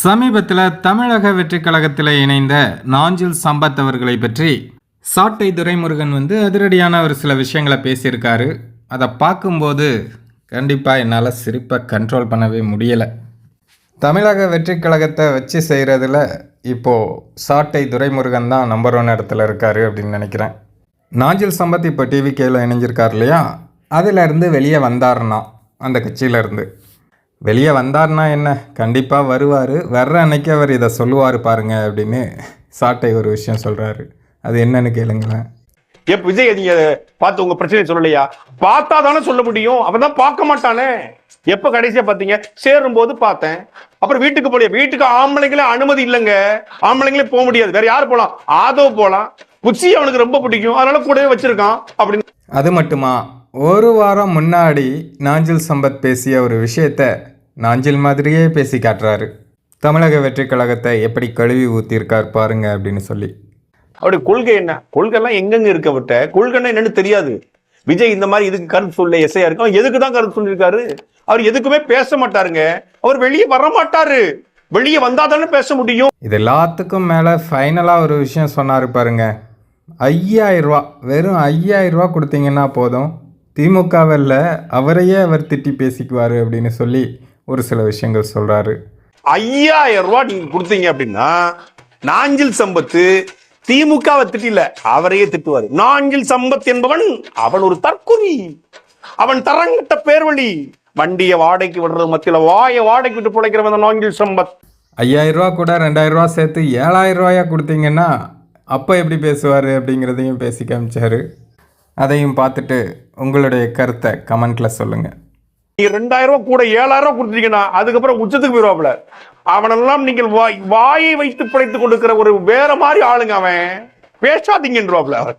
சமீபத்தில் தமிழக வெற்றிக் கழகத்தில் இணைந்த நாஞ்சில் சம்பத் அவர்களை பற்றி சாட்டை துரைமுருகன் வந்து அதிரடியான ஒரு சில விஷயங்களை பேசியிருக்காரு. அதை பார்க்கும்போது கண்டிப்பாக என்னால் சிரிப்பை கண்ட்ரோல் பண்ணவே முடியலை. தமிழக வெற்றிக் கழகத்தை வச்சு செய்கிறதுல இப்போது சாட்டை துரைமுருகன் தான் நம்பர் ஒன் இடத்துல இருக்காரு அப்படின்னு நினைக்கிறேன். நாஞ்சில் சம்பத் இப்போ டிவி கேல இணைஞ்சிருக்கார் இல்லையா? அதிலிருந்து வெளியே வந்தாருன்னா அந்த கட்சியிலேருந்து வெளியே வந்தார்னா என்ன? கண்டிப்பாக வருவார். வர்ற அன்னைக்கு அவர் இதை சொல்லுவார் பாருங்க அப்படின்னு சாட்டை ஒரு விஷயம் சொல்கிறாரு அது என்னன்னு கேளுங்களேன். எப்ப விஜய் நீங்க பார்த்து உங்க பிரச்சனை சொல்லலையா? பார்த்தா தானே சொல்ல முடியும். அவன் தான் பார்க்க மாட்டானே. எப்ப கடைசியா பாத்தீங்க சேரும் போது பார்த்தேன். அப்புறம் வீட்டுக்கு போலியா. வீட்டுக்கு ஆம்பளைங்களே அனுமதி இல்லைங்க. ஆம்பளைங்களே போக முடியாது. வேற யார் போலாம்? ஆதவ் போலாம். புச்சி அவனுக்கு ரொம்ப பிடிக்கும். அதனால கூடவே வச்சிருக்கான் அப்படின்னு. அது மட்டுமா? ஒரு வாரம் முன்னாடி நாஞ்சில் சம்பத் பேசிய ஒரு விஷயத்த நாஞ்சில் மாதிரியே பேசி காட்டுறாரு. தமிழக வெற்றிக் கழகத்தை எப்படி கழுவி ஊற்றிருக்கார் பாருங்க அப்படின்னு சொல்லி. அவருடைய கொள்கை என்ன? கொள்கை எல்லாம் எங்கெங்க இருக்க விட்ட கொள்கைன்னா என்னன்னு தெரியாது. விஜய் இந்த மாதிரி இதுக்கு கருத்து சொல்ல எஸ்ஐயா இருக்கும் எதுக்கு தான் கருத்து சொல்லியிருக்காரு? அவர் எதுக்குமே பேச மாட்டாருங்க. அவர் வெளியே வர மாட்டாரு. வெளியே வந்தா தானே பேச முடியும். இது எல்லாத்துக்கும் மேலே ஃபைனலாக ஒரு விஷயம் சொன்னார் பாருங்க. ஐயாயிரரூவா வெறும் ஐயாயிரரூவா கொடுத்தீங்கன்னா போதும். திமுகவில் அவரையே அவர் திட்டி பேசிக்குவார் அப்படின்னு சொல்லி ஒரு சில விஷயங்கள் சொல்கிறாரு ஐயாயிரம் ரூபாய் நீங்க கொடுத்தீங்க அப்படின்னா நாஞ்சில் சம்பத்து திமுகவை திட்டில அவரையே திட்டுவாரு. நாஞ்சில் சம்பத் என்பவன் அவன் ஒரு தற்குறி அவன் தரங்கட்ட பேர்வழி. வண்டியை வாடகைக்கு விடுறது மத்தியில வாய வாடகைக்கு விட்டு பிழைக்கிறவன் நாஞ்சில் சம்பத். ஐயாயிரரூவா கூட ரெண்டாயிரரூவா சேர்த்து ஏழாயிரரூவாயா கொடுத்தீங்கன்னா அப்போ எப்படி பேசுவார் அப்படிங்கிறதையும் பேசி காமிச்சாரு. அதையும் பார்த்துட்டு உங்களுடைய கருத்தை கமெண்ட்டில் சொல்லுங்கள் நீங்க ரெண்டாயிரம் ரூபாய் கூட ஏழாயிரம் ரூபாய் கொடுத்தீங்கன்னா அதுக்கப்புறம் உச்சத்துக்கு போயிருவாப்ல அவனெல்லாம் நீங்கள் வாய் வாயை வைத்து பிழைத்துக் கொடுக்கிற ஒரு வேற மாதிரி ஆளுங்க அவன். பேசாதீங்கன்றாப்ல அவர்